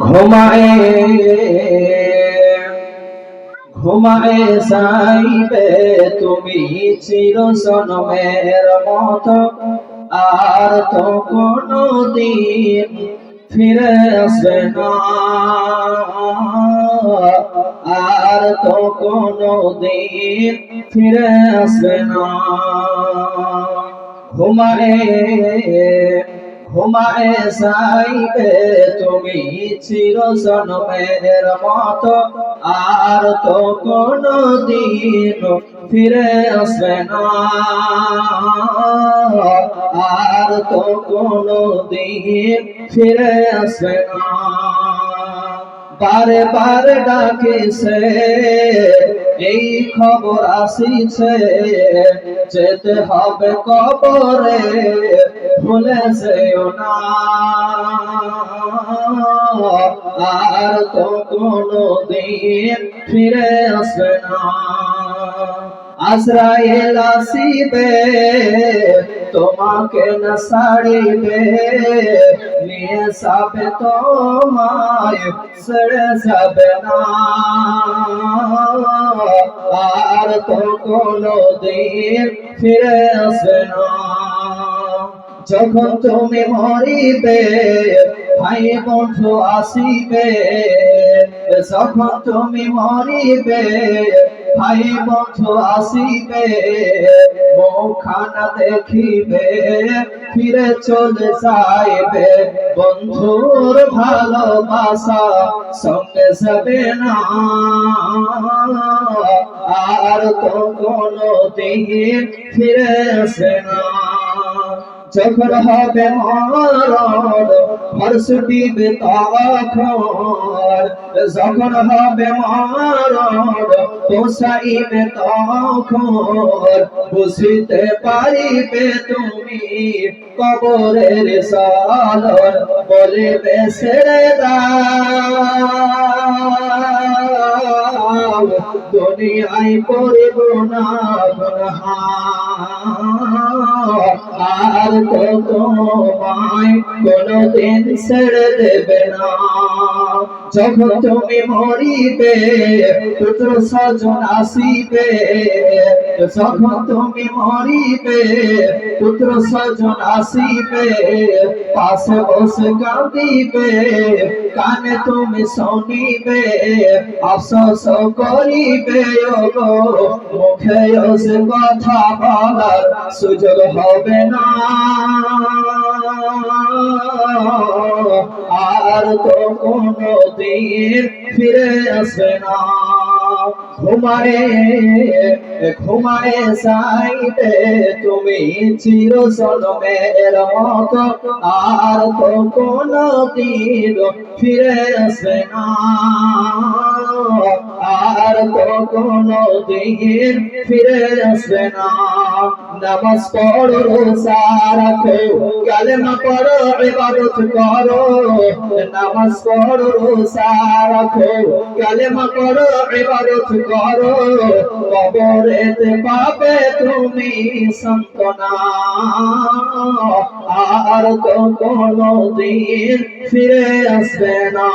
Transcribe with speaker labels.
Speaker 1: ঘুমায়ে ঘুমায়ে সাইবে, তুমি চির সনমের মত। আর তো কোনো দিন ফিরে আসবে না। আর তো কোনো দিন ফিরে আসবে না। ঘুমায়ে ঘুমায়ে সাইবে তুমি চির সনমের মত। আর তো কোনো দিন ফিরে আসবে না। আর তো কোনো দিন ফিরে আসবে না। বারে বারে ডাকে সে এই খবর আসিছে, যেতে হবে কবরে। ভুলে যেও না। আর তো কোনো দিন ফিরে আসবে না। আজরাইল আসিবে, তোমাকে না ছাড়িবে। নিয়ে যাবে তোমায়, ছেড়ে যাবে না। আর তো কোনো দিন ফিরে আসবে না। যখন তুমি মরিবে, ভাই বন্ধু আসিবে, যখন তুমি মরিবে, ভাই বন্ধু আসিবে মুখানা দেখিবে, ফিরে চলে যাইবে। বন্ধুর ভালোবাসা সঙ্গে যাবে না। আর তো কোনো দিন ফিরে আসে না। যখন হবে মরণ দিবে তখন। যখন হবে মরণ, পোষাইবে তখন। বুঝিতে পারিবে তুমি কবরের সালন বলিবে ছেড়ে দাও। দুনিয়ায় করিব না আর কত তোমায় কোনদিন ছেড়ে দেবে না। যখন তুমি মরিবে পুত্র স্বজন আসিবে। যখন তুমি মরিবে পুত্র স্বজন আসিবে, পাশে বসে কাঁদিবে, কানে তুমি শুনিবে, আফসোস করিবে। ওগো, মুখে সে কথা বলার সুযোগ হবে না। আর তো কোনো দিন ফিরে আসবে না। ঘুমায়ে ঘুমারে সাইতে তুমি চির সদমের মত। আর তো কোনো দিন ফিরে আসবে না। আর কোনো দিন ফিরে আসবে না। নামাজ পড়ো রাখো, কালেমা পড়ো, ইবাদত করো। নামাজ পড়ো রাখো, কালেমা পড়ো, ইবাদত করো। কবরেতে পাবে তুমি সন্তনা আর কোনো দিন ফিরে আসবে না।